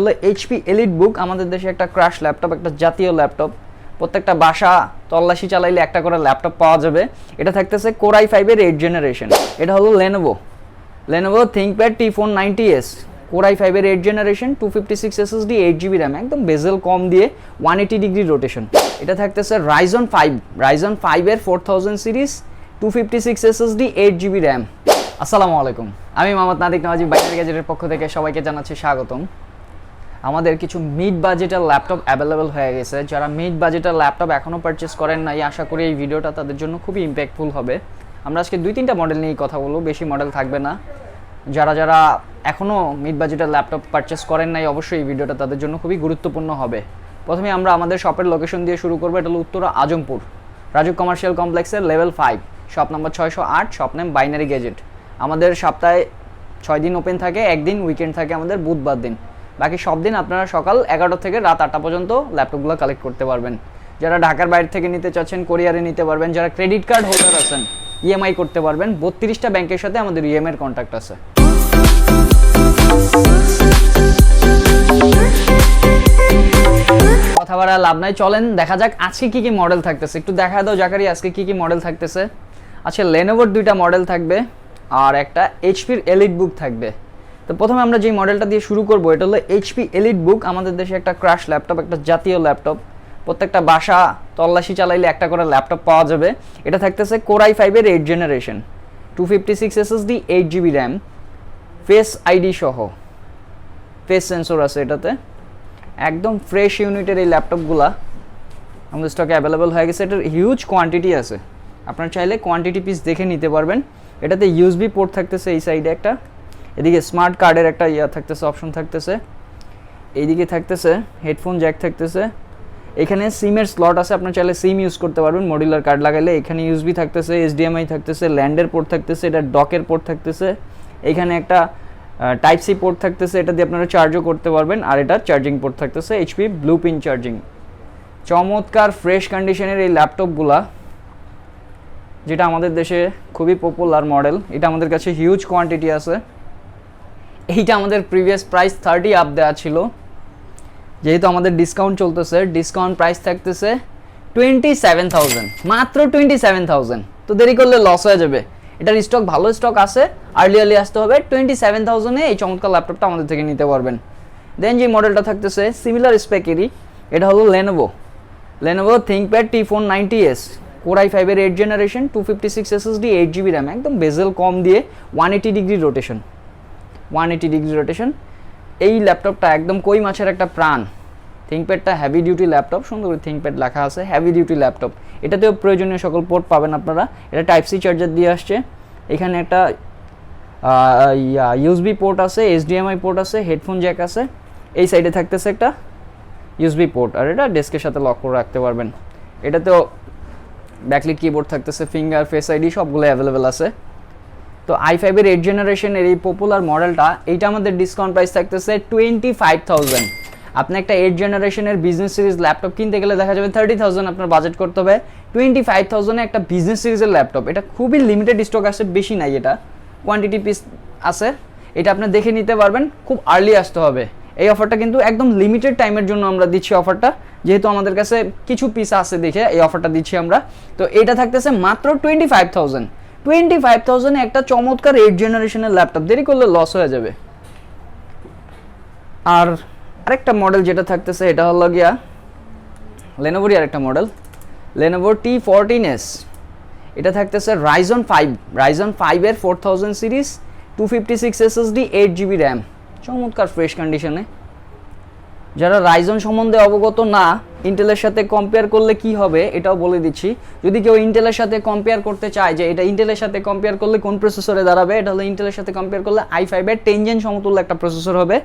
হলো HP elite বুক আমাদের দেশে একটা ক্রাশ ল্যাপটপ একটা জাতীয় ল্যাপটপ প্রত্যেকটা বাসা তল্লাশি চালাইলে একটা করে ল্যাপটপ পাওয়া যাবে। এটা থাকতেছে কোরাই ফাইভের এইট জেনারেশন এটা হলো Lenovo Lenovo ThinkPad T four ninety S core i ফাইভের eight generation two fifty six SSD eight GB RAM একদম বেজেল কম দিয়ে ওয়ান এইটি ডিগ্রি রোটেশন এটা থাকতেছে রাইজন ফাইভ রাইজন ফাইভের four thousand series two fifty six SSD eight GB RAM আসসালামু আলাইকুম। আমি মোহাম্মদ নাদিক নওয়াজি বাইনারি গ্যাজেটের পক্ষ থেকে সবাইকে জানাচ্ছি স্বাগতম। আমাদের কিছু মিড বাজেটের ল্যাপটপ অ্যাভেলেবেল হয়ে গেছে। যারা মিড বাজেটের ল্যাপটপ এখনও পারচেস করেন নাই, আশা করি এই ভিডিওটা তাদের জন্য খুবই ইম্প্যাক্টফুল হবে। আমরা আজকে দুই তিনটা মডেল নিয়েই কথা বলব, বেশি মডেল থাকবে না। যারা যারা এখনও মিড বাজেটের ল্যাপটপ পারচেস করেন নাই, অবশ্যই এই ভিডিওটা তাদের জন্য খুবই গুরুত্বপূর্ণ হবে। প্রথমে আমরা আমাদের শপের লোকেশন দিয়ে শুরু করব, এটা হলো উত্তরা আজমপুর। রাজু কমার্শিয়াল কমপ্লেক্সের লেভেল ফাইভ শপ নম্বর ছয়শো আট শপ নেম বাইনারি গেজেট আমাদের সপ্তাহে ছয় দিন ওপেন থাকে, একদিন উইকেন্ড থাকে আমাদের বুধবার দিন। বাকি সব দিন আপনারা সকাল এগারোটা থেকে রাত আটটা পর্যন্ত ল্যাপটপগুলো কালেক্ট করতে পারবেন। যারা ঢাকার বাইরে থেকে নিতে চাচ্ছেন কোরিয়ারে নিতে পারবেন, যারা ক্রেডিট কার্ড হোল্ডার আছেন ইএমআই করতে পারবেন, বত্রিশটা ব্যাংকের সাথে আমাদের ইএমআই এর কন্ট্যাক্ট আছে। কথা বলা লাভ নাই, চলেন দেখা যাক আজকে কি কি মডেল থাকতেছে। একটু দেখা দাও জাকারি আজকে কি কি মডেল থাকতেছে। আচ্ছা লেনোভোর দুইটা মডেল থাকবে, আর একটা এইচপির এলিট বুক থাকবে। তো প্রথমে আমরা যে মডেলটা দিয়ে শুরু করব, এটা হলো এইচপি এলিট বুক আমাদের দেশে একটা ক্রাশ ল্যাপটপ একটা জাতীয় ল্যাপটপ প্রত্যেকটা বাসা তল্লাশি চালাইলে একটা করে ল্যাপটপ পাওয়া যাবে। এটা থাকতেছে কোরাই ফাইভের eight generation two fifty six S SSD eight GB RAM face ID সহ। ফেস সেন্সর আছে এটাতে। একদম ফ্রেশ ইউনিটের এই ল্যাপটপগুলা আমাদের স্টকে অ্যাভেলেবেল হয়ে গেছে। এটার হিউজ কোয়ান্টিটি আছে। আপনার চাইলে কোয়ান্টিটি পিস দেখে নিতে পারবেন। এটাতে ইউএসবি পোর্ট থাকতেছে এই সাইডে একটা। এদিকে স্মার্ট কার্ডের একটা ইয়া থাকতেছে অপশন থাকতেছে। এইদিকে থাকতেছে হেডফোন জ্যাক থাকতেছে। এখানে সিমের স্লট আছে, আপনার চাইলে সিম ইউজ করতে পারবেন। মডিউলার কার্ড লাগাইলে এখানে ইউএসবি থাকতেছে এইচডিএমআই থাকতেছে ল্যান্ডের পোর্ট থাকতেছে, এটা ডকের পোর্ট থাকতেছে। এখানে একটা টাইপ সি পোর্ট থাকতেছে, এটা দিয়ে আপনারা চার্জও করতে পারবেন। আর এটা চার্জিং পোর্ট থাকতেছে এইচপি ব্লু পিন চার্জিং চমৎকার ফ্রেশ কন্ডিশনের এই ল্যাপটপগুলা যেটা আমাদের দেশে খুবই পপুলার মডেল এটা আমাদের কাছে হিউজ কোয়ান্টিটি আছে। এইটা আমাদের প্রিভিয়াস প্রাইস থার্টি আপ দেওয়া ছিল। যেহেতু আমাদের ডিসকাউন্ট চলতেছে ডিসকাউন্ট প্রাইস থাকতেছে টোয়েন্টি সেভেন থাউজেন্ড মাত্র টোয়েন্টি সেভেন থাউজেন্ড তো দেরি করলে লস হয়ে যাবে। এটার স্টক ভালো স্টক আছে। আর্লি আর্লি আসতে হবে। টোয়েন্টি সেভেন থাউজেন্ডে এই চমৎকার ল্যাপটপটা আমাদের থেকে নিতে পারবেন। দেন যে মডেলটা থাকতেছে সিমিলার স্পেকেরই এটা হলো Lenovo Lenovo ThinkPad T four ninety S core i ফাইভের eight generation two fifty six SSD eight GB RAM একদম বেজেল কম দিয়ে one eighty degree rotation one eighty degree rotation এই ল্যাপটপটা একদম কই মাছের একটা প্রাণ। থিঙ্কপ্যাডটা হেভি ডিউটি ল্যাপটপ সুন্দর করে থিঙ্কপ্যাড লেখা আছে হেভি ডিউটি ল্যাপটপ এটাতেও প্রয়োজনীয় সকল পোর্ট পাবেন আপনারা। এটা টাইপ সি চার্জার দিয়ে আসছে। এখানে একটা ইউএসবি পোর্ট আছে এইচডিএমআই পোর্ট আছে হেডফোন জ্যাক আছে। এই সাইডে থাকতেছে একটা ইউএসবি পোর্ট আর এটা ডেস্কের সাথে লক করে রাখতে পারবেন। এটাতেও ব্যাকলিট কিবোর্ড থাকতেছে ফিঙ্গার ফেস আইডি সবগুলো অ্যাভেলেবেল আছে। তো আই ফাইভের এইট জেনারেশনের এই পপুলার মডেলটা এইটা আমাদের ডিসকাউন্ট প্রাইস থাকতেছে টোয়েন্টি ফাইভ থাউজেন্ড আপনি একটা এইট জেনারেশনের বিজনেস সিরিজ ল্যাপটপ কিনতে গেলে দেখা যাবে থার্টি থাউজেন্ড আপনার বাজেট করতে হবে। টোয়েন্টি ফাইভ থাউজেন্ডে একটা বিজনেস সিরিজের ল্যাপটপ এটা খুবই লিমিটেড স্টক আছে, বেশি নাই এটা। কোয়ান্টিটি পিস আছে। এটা আপনি দেখে নিতে পারবেন, খুব আর্লি আসতে হবে। এই অফারটা কিন্তু একদম লিমিটেড টাইমের জন্য আমরা দিচ্ছি অফারটা যেহেতু আমাদের কাছে কিছু পিস আছে দেখে এই অফারটা দিচ্ছি আমরা। তো এটা থাকতেছে মাত্র twenty five thousand twenty five থাউজেন্ডে একটা চমৎকার এইট জেনারেশনের ল্যাপটপ দেরি করলে লস হয়ে যাবে। আর আরেকটা মডেল যেটা থাকতেছে, এটা হলো গিয়া লেনোভোরই আরেকটা মডেল লেনোভোর টি ফোরটিন এস এটা থাকতেছে রাইজন ফাইভ রাইজন ফাইভের four thousand series two fifty six SSD eight GB RAM চমৎকার ফ্রেশ কন্ডিশনে যারা রাইজন সম্বন্ধে অবগত না ইন্টেলের সাথে কম্পেয়ার করলে কি হবে এটাও বলে দিচ্ছি। যদি কেউ ইন্টেলের সাথে কম্পেয়ার করতে চায় যে এটা ইন্টেলের সাথে কম্পেয়ার করলে কোন প্রসেসরে দাঁড়াবে, এটা হলো ইন্টেলের সাথে কম্পেয়ার করলে আই ফাইভের টেন জেন সমতুল্য একটা প্রসেসর হবে,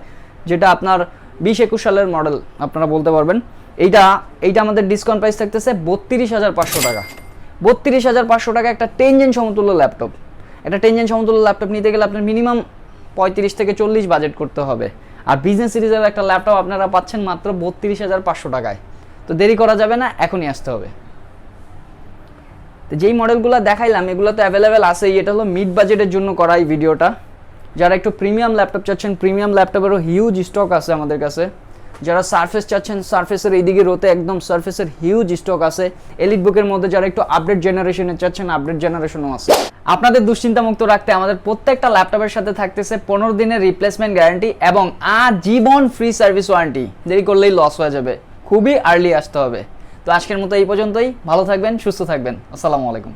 যেটা আপনার বিশ একুশ সালের মডেল আপনারা বলতে পারবেন। এইটা এইটা আমাদের ডিসকাউন্ট প্রাইস থাকতেছে বত্রিশ হাজার পাঁচশো টাকা। বত্রিশ হাজার পাঁচশো টাকা একটা টেন জেন সমতুল্য ল্যাপটপ একটা টেন জেন সমতুল্য ল্যাপটপ নিতে গেলে আপনার মিনিমাম পঁয়ত্রিশ থেকে চল্লিশ বাজেট করতে হবে। আর বিজনেস সিরিজের একটা ল্যাপটপ আপনারা পাচ্ছেন মাত্র বত্রিশ হাজার পাঁচশো টাকায়। তো দেরি করা যাবে না, এখনই আসতে হবে। তো যেই মডেলগুলো দেখাইলাম, এগুলো তো অ্যাভেলেবেল আছেই। এটা হলো মিড বাজেটের জন্য করা এই ভিডিওটা যারা একটু প্রিমিয়াম ল্যাপটপ চাচ্ছেন প্রিমিয়াম ল্যাপটপেরও হিউজ স্টক আছে আমাদের কাছে। যারা সার্ফেস চাচ্ছেন সার্ফেসের এইদিকে রোতে একদম সার্ফেসের হিউজ স্টক আছে। এলিট বুকের মধ্যে যারা একটু আপডেট জেনারেশনের চাচ্ছেন আপডেট জেনারেশনও আছে। আপনাদের দুশ্চিন্তা মুক্ত রাখতে আমাদের প্রত্যেকটা ল্যাপটপের সাথে থাকতেছে পনেরো দিনের রিপ্লেসমেন্ট গ্যারান্টি এবং আজীবন ফ্রি সার্ভিস ওয়ারেন্টি দেরি করলেই লস হয়ে যাবে। খুবই আর্লি আসতে হবে। তো আজকের মতো এই পর্যন্তই। ভালো থাকবেন, সুস্থ থাকবেন। আসসালামু আলাইকুম।